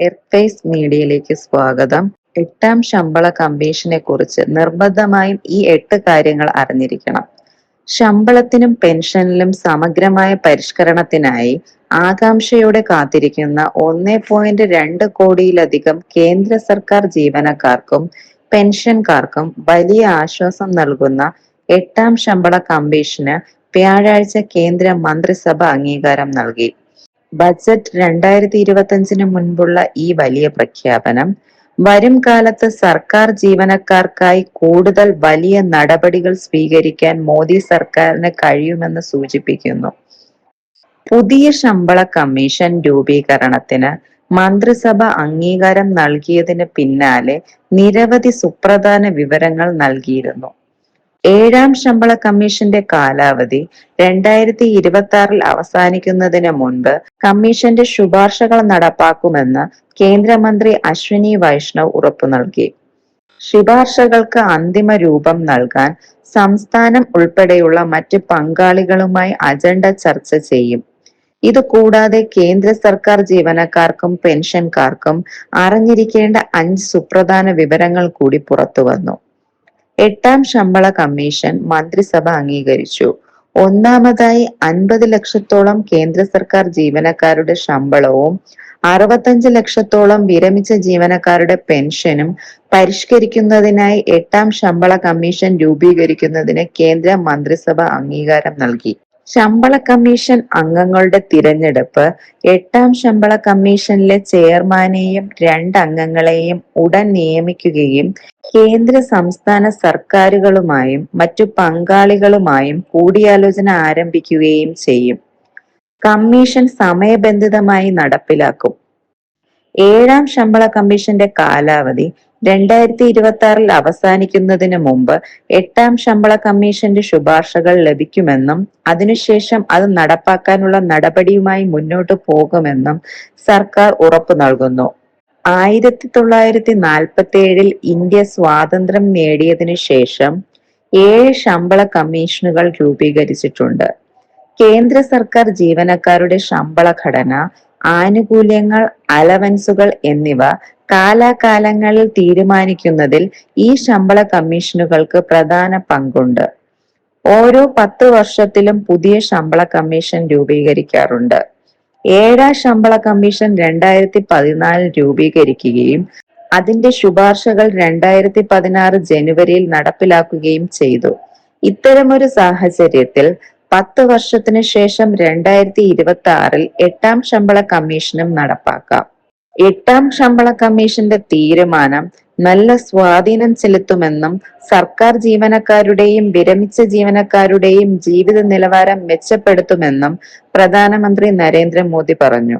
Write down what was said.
എർഫേസ് മീഡിയയിലേക്ക് സ്വാഗതം. എട്ടാം ശമ്പള കമ്മീഷനെ കുറിച്ച് നിർബന്ധമായും ഈ എട്ട് കാര്യങ്ങൾ അറിഞ്ഞിരിക്കണം. ശമ്പളത്തിനും പെൻഷനിലും സമഗ്രമായ പരിഷ്കരണത്തിനായി ആകാംക്ഷയോടെ കാത്തിരിക്കുന്ന ഒന്നേ പോയിന്റ് രണ്ട് കോടിയിലധികം കേന്ദ്ര സർക്കാർ ജീവനക്കാർക്കും പെൻഷൻകാർക്കും വലിയ ആശ്വാസം നൽകുന്ന എട്ടാം ശമ്പള കമ്മീഷന് വ്യാഴാഴ്ച കേന്ദ്ര മന്ത്രിസഭ അംഗീകാരം നൽകി. ബജറ്റ് രണ്ടായിരത്തി ഇരുപത്തഞ്ചിന് മുൻപുള്ള ഈ വലിയ പ്രഖ്യാപനം വരും കാലത്ത് സർക്കാർ ജീവനക്കാർക്കായി കൂടുതൽ വലിയ നടപടികൾ സ്വീകരിക്കാൻ മോദി സർക്കാരിന് കഴിയുമെന്ന് സൂചിപ്പിക്കുന്നു. പുതിയ ശമ്പള കമ്മീഷൻ രൂപീകരണത്തിന് മന്ത്രിസഭ അംഗീകാരം നൽകിയതിന് പിന്നാലെ നിരവധി സുപ്രധാന വിവരങ്ങൾ നൽകിയിരുന്നു. ഏഴാം ശമ്പള കമ്മീഷന്റെ കാലാവധി രണ്ടായിരത്തി ഇരുപത്തി ആറിൽ അവസാനിക്കുന്നതിന് മുൻപ് കമ്മീഷന്റെ ശുപാർശകൾ നടപ്പാക്കുമെന്ന് കേന്ദ്രമന്ത്രി അശ്വിനി വൈഷ്ണവ് ഉറപ്പു നൽകി. ശുപാർശകൾക്ക് അന്തിമ രൂപം നൽകാൻ സംസ്ഥാനം ഉൾപ്പെടെയുള്ള മറ്റ് പങ്കാളികളുമായി അജണ്ട ചർച്ച ചെയ്യും. ഇത് കൂടാതെ കേന്ദ്ര സർക്കാർ ജീവനക്കാർക്കും പെൻഷൻകാർക്കും അറിഞ്ഞിരിക്കേണ്ട അഞ്ച് സുപ്രധാന വിവരങ്ങൾ കൂടി പുറത്തുവന്നു. എട്ടാം ശമ്പള കമ്മീഷൻ മന്ത്രിസഭ അംഗീകരിച്ചു. ഒന്നാമതായി അൻപത് ലക്ഷത്തോളം കേന്ദ്ര സർക്കാർ ജീവനക്കാരുടെ ശമ്പളവും അറുപത്തഞ്ച് ലക്ഷത്തോളം വിരമിച്ച ജീവനക്കാരുടെ പെൻഷനും പരിഷ്കരിക്കുന്നതിനായി എട്ടാം ശമ്പള കമ്മീഷൻ രൂപീകരിക്കുന്നതിന് കേന്ദ്ര മന്ത്രിസഭ അംഗീകാരം നൽകി. ശമ്പള കമ്മീഷൻ അംഗങ്ങളുടെ തിരഞ്ഞെടുപ്പ് എട്ടാം ശമ്പള കമ്മീഷനിലെ ചെയർമാനെയും രണ്ട് അംഗങ്ങളെയും ഉടൻ നിയമിക്കുകയും കേന്ദ്ര സംസ്ഥാന സർക്കാരുകളുമായും മറ്റു പങ്കാളികളുമായും കൂടിയാലോചന ആരംഭിക്കുകയും ചെയ്യും. കമ്മീഷൻ സമയബന്ധിതമായി നടപ്പിലാക്കും. ഏഴാം ശമ്പള കമ്മീഷന്റെ കാലാവധി രണ്ടായിരത്തി ഇരുപത്തി ആറിൽ അവസാനിക്കുന്നതിന് മുമ്പ് എട്ടാം ശമ്പള കമ്മീഷന്റെ ശുപാർശകൾ ലഭിക്കുമെന്നും അതിനുശേഷം അത് നടപ്പാക്കാനുള്ള നടപടിയുമായി മുന്നോട്ട് പോകുമെന്നും സർക്കാർ ഉറപ്പു നൽകുന്നു. ആയിരത്തി തൊള്ളായിരത്തി നാൽപ്പത്തി ഏഴിൽ ഇന്ത്യ സ്വാതന്ത്ര്യം നേടിയതിനു ശേഷം ഏഴ് ശമ്പള കമ്മീഷനുകൾ രൂപീകരിച്ചിട്ടുണ്ട്. കേന്ദ്ര സർക്കാർ ജീവനക്കാരുടെ ശമ്പള ഘടന ആനുകൂല്യങ്ങൾ അലവൻസുകൾ എന്നിവ കാലാകാലങ്ങളിൽ തീരുമാനിക്കുന്നതിൽ ഈ ശമ്പള കമ്മീഷനുകൾക്ക് പ്രധാന പങ്കുണ്ട്. ഓരോ പത്ത് വർഷത്തിലും പുതിയ ശമ്പള കമ്മീഷൻ രൂപീകരിക്കാറുണ്ട്. ഏഴാം ശമ്പള കമ്മീഷൻ രണ്ടായിരത്തി പതിനാലിൽ രൂപീകരിക്കുകയും അതിന്റെ ശുപാർശകൾ രണ്ടായിരത്തി പതിനാറ് ജനുവരിയിൽ നടപ്പിലാക്കുകയും ചെയ്തു. ഇത്തരമൊരു സാഹചര്യത്തിൽ പത്ത് വർഷത്തിന് ശേഷം രണ്ടായിരത്തി ഇരുപത്തി ആറിൽ എട്ടാം ശമ്പള കമ്മീഷനും നടപ്പാക്കാം. എട്ടാം ശമ്പള കമ്മീഷന്റെ തീരുമാനം നല്ല സ്വാധീനം ചെലുത്തുമെന്നും സർക്കാർ ജീവനക്കാരുടെയും വിരമിച്ച ജീവനക്കാരുടെയും ജീവിത നിലവാരം മെച്ചപ്പെടുത്തുമെന്നും പ്രധാനമന്ത്രി നരേന്ദ്രമോദി പറഞ്ഞു.